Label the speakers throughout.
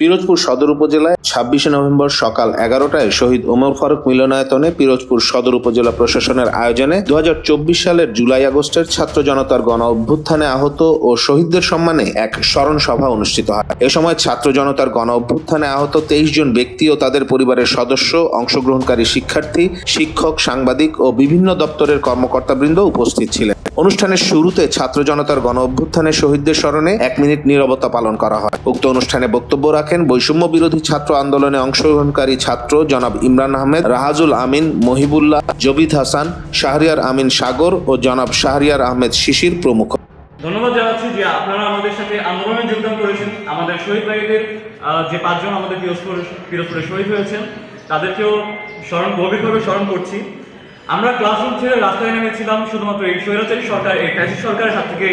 Speaker 1: পিরোজপুর সদর উপজেলায় ছাব্বিশে নভেম্বর সকাল এগারোটায় শহীদ ওমর ফারুক মিলনায়তনে পিরোজপুর সদর উপজেলা প্রশাসনের আয়োজনে দু হাজার চব্বিশ সালের জুলাই আগস্টের ছাত্র জনতার গণ অভ্যুত্থানে আহত ও শহীদদের সম্মানে এক স্মরণ সভা অনুষ্ঠিত হয়। এ সময় ছাত্র জনতার গণ অভ্যুত্থানে আহত তেইশ জন ব্যক্তি ও তাদের পরিবারের সদস্য, অংশগ্রহণকারী শিক্ষার্থী, শিক্ষক, সাংবাদিক ও বিভিন্ন দপ্তরের কর্মকর্তাবৃন্দ উপস্থিত ছিলেন। অনুষ্ঠানের শুরুতে ছাত্র জনতার গণ অভ্যুত্থানে শহীদদের স্মরণে এক মিনিট নীরবতা পালন করা হয়। উক্ত অনুষ্ঠানে বক্তব্য রাখেন বৈষম্য বিরোধী ছাত্র আন্দোলনে অংশগ্রহণকারী ছাত্র জনাব ইমরান আহমেদ, রাহাজুল আমিন, মহিবুল্লাহ, জবিদ হাসান, শাহরিয়ার আমিন সাগর ও জনাব শাহরিয়ার আহমেদ শিশির প্রমুখ।
Speaker 2: ধন্যবাদ জানাচ্ছি যে আপনারা আমাদের সাথে আন্দোলনে যোগদান করেছেন। আমাদের শহীদ ভাইদের যে পাঁচজন আমাদের পিরোজপুরে শহীদ হয়েছেন, তাদেরকেও স্মরণ গভীরভাবে স্মরণ করছি। আমরা ক্লাসরুম ছেড়ে রাস্তায় নেমেছিলাম শুধুমাত্র এই স্বৈরাচারী সরকার, এই ফ্যাসি সরকারের হাত থেকে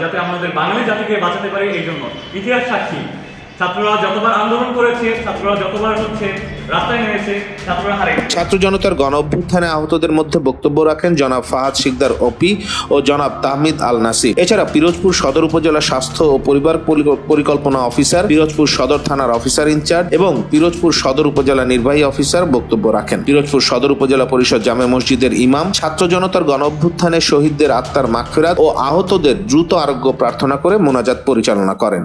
Speaker 2: যাতে আমাদের বাঙালি জাতিকে বাঁচাতে পারে, এই জন্য। ইতিহাস সাক্ষী। ছাত্ররা যতবার আন্দোলন করেছে, ছাত্ররা যতবার হচ্ছে
Speaker 1: ছাত্র জনতার গণ অভ্যুত্থানে আহতদের মধ্যে বক্তব্য রাখেন জনাব ফাহাদ শিকদার ওপি ও জনাব তাহমিদ আল নাসির এছাড়া পিরোজপুর সদর উপজেলা স্বাস্থ্য ও পরিবার পরিক- পরিকল্পনা অফিসার, পিরোজপুর সদর থানার অফিসার ইনচার্জ এবং পিরোজপুর সদর উপজেলা নির্বাহী অফিসার বক্তব্য রাখেন। পিরোজপুর সদর উপজেলা পরিষদ জামে মসজিদের ইমাম, ছাত্র জনতার গণ অভ্যুত্থানে শহীদদের আত্মার মাগফিরাত ও আহতদের দ্রুত আরোগ্য প্রার্থনা করে মোনাজাত পরিচালনা করেন।